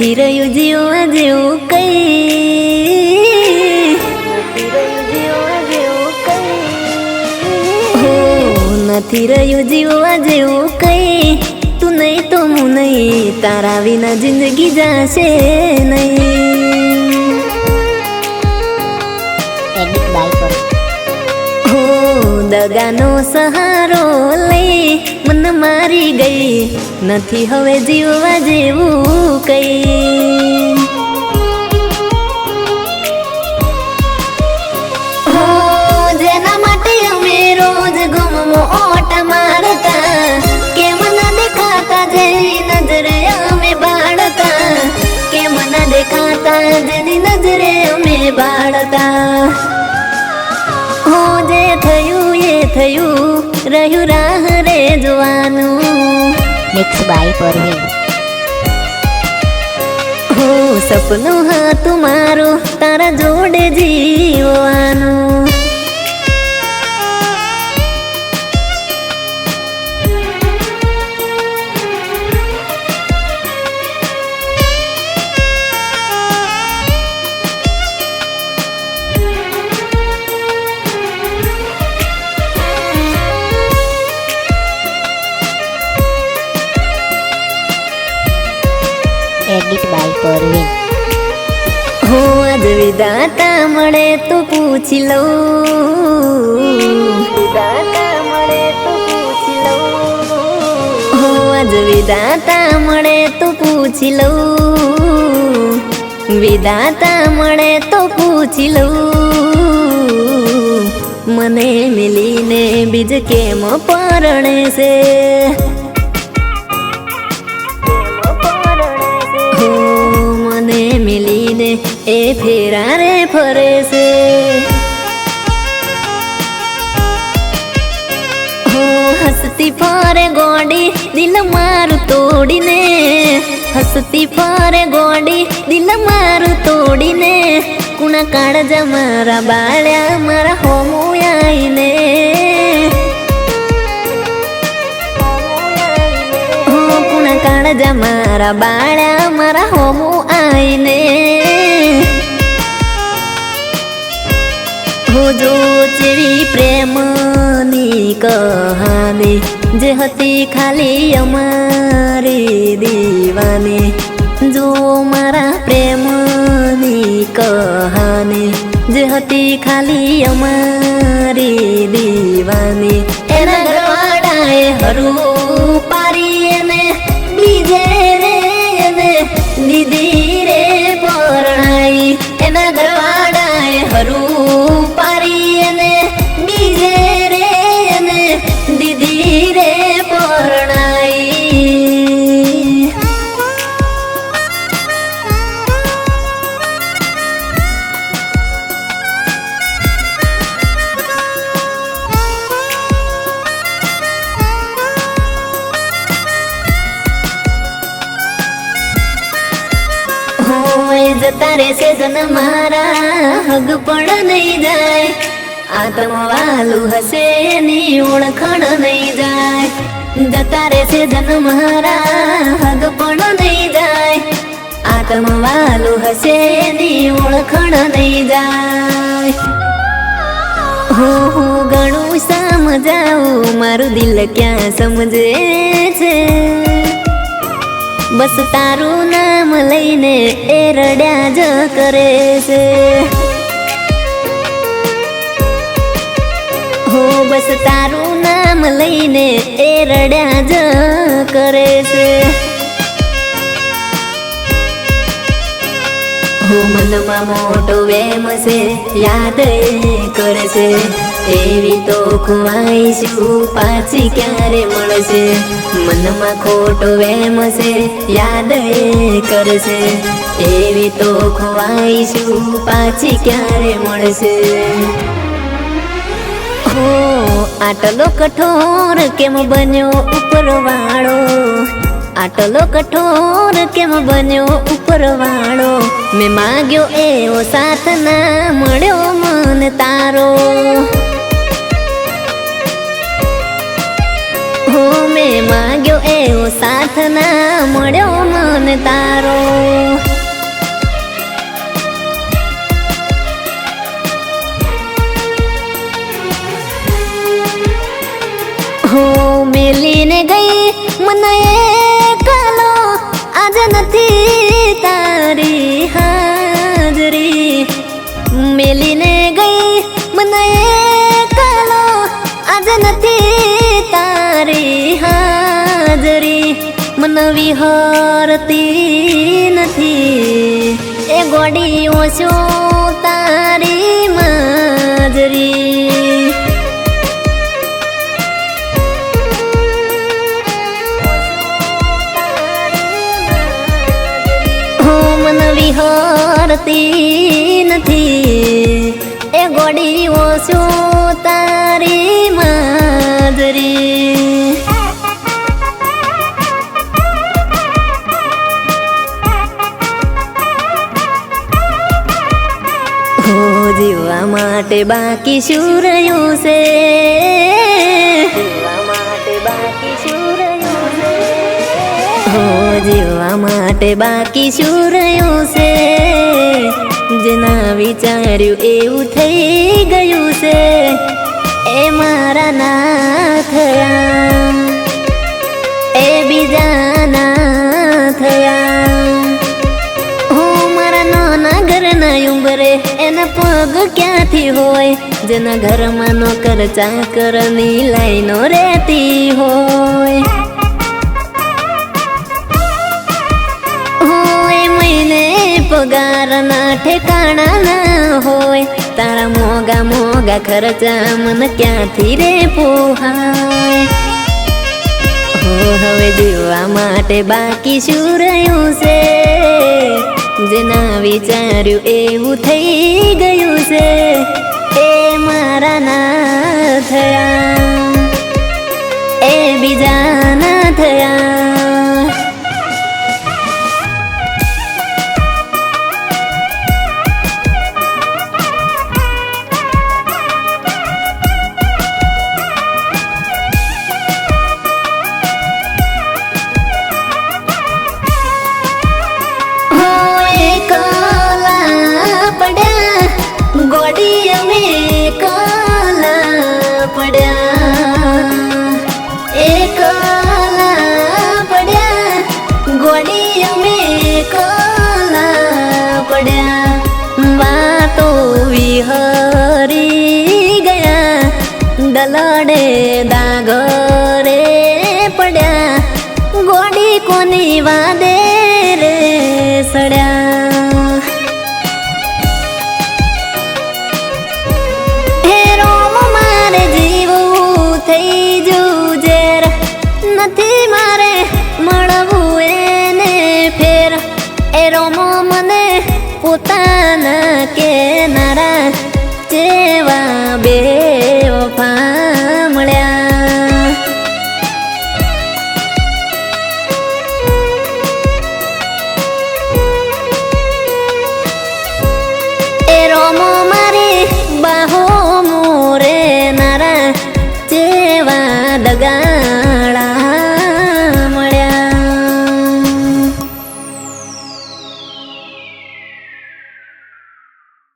નથી રહ્યું જીવવા જેવું કઈ. નથી રહ્યું જીવવા જેવું કઈ. તું નહીં તો હું નહીં, તારા વિના જિંદગી જાશે નહીં. દગાનો સહારો લઈ મન મારી ગઈ નથી હવે જીવવા જેવું કઈ હો જેના માટે અમે રોજ ગુમમો ઓટા મારતા કેમ ના દેખાતા જેની નજરે અમે બાળતા કેમ ના દેખાતા જેની નજરે અમે બાળતા હો જે થયું એ થયું રહ્યું રાહ રે જોવાનું. મિક્સ બાય પરવીન હો સપનું હતું મારું તારા જોડે જીવવાનું વિદાતા મળે તો પૂછી લઉં. વિદાતા મળે તો પૂછી લઉં. હો આજ વિદાતા મળે તો પૂછી લઉં. વિદાતા મળે તો પૂછી લઉં. મને મિલીને બીજ કેમ પરણે છે? મને મિલીને એ ફેરારે ફરે છે. હસતી ફરે ગોડી, દિલ મારું તોડીને. હસતી ફરે ગોડી, દિલ મારું તોડીને. કુણા કાળજા મારા બાળ્યા, મારા હોમું આઈને. કાળજા મારા બાળા મારા હોમું આઈને હો જો ચેવી પ્રેમની કહાની જે હતી ખાલી અમારી દીવાની જો મારા પ્રેમની કહાની જે હતી ખાલી અમારી દીવાની એના ઘરવાળાએ હરું જતા રહેશે જન મારા હગ પણ નહીં જાય. આત્મવાલું હશે એની ઓળખણ નહીં જાય. જતા રહેશે જન મારા હગ પણ નહીં જાય. આત્મવાલું હશે એની ઓળખણ નહીં જાય. હું, હો ઘણું સમજાવું, મારું દિલ ક્યાં સમજે છે? બસ તારું નામ લઈને એ રડ્યા જ કરે છે. હો, બસ તારું નામ લઈને એ રડ્યા જ કરે છે. હું, મનમાં મોટો વેમ છે, યાદ કરે છે. એવી તો ખુવાઈશું પાછી ક્યારે મળશે? મનમાં ખોટો વેમ છે, યાદ એ કરે છે એવી તો ખુવાઈશું પાછી ક્યારે મળશે? હો, આટલો કઠોર કેમ બન્યો ઉપરવાળો? આટલો કઠોર કેમ બન્યો ઉપરવાળો? મેં માગ્યો એવો સાથ ના મળ્યો મન તારો. હો માગ્યો એવો સાથ ના મળ્યો મને તારો. હો, મેલીને ગઈ મને કાલો આજ નથી તારી હાજરી. મેલીને મન વિહરતી નથી. એ ગોડી ઓછો તારી માજરી? હું મન વિહરતી નથી. એ ગોડી ઓછો તારી માધરી માટે બાકી શું રહ્યું છે જીવવા માટે બાકી શું રહ્યું છે હો જીવવા માટે બાકી શું રહ્યું છે જેના વિચાર્યું એવું થઈ ગયું છે એ મારા ના થયા એ બીજા ના થયા હું મારા નાના ઘરના ઉંબરે એના પગ ક્યાંથી હોય? જેના ઘરમાં નોકર ચાકરની લાઈનો રહેતી હોય. હોય મહિને પગારના ઠેકાણા ના હોય. તારા મોગા મોગા ખર્ચા મને ક્યાંથી રે પોહાય હવે જીવવા માટે બાકી શું રહ્યું છે? જેના વિચાર્યું એવું થઈ ગયું છે એ મારા ના થયા. એ બીજા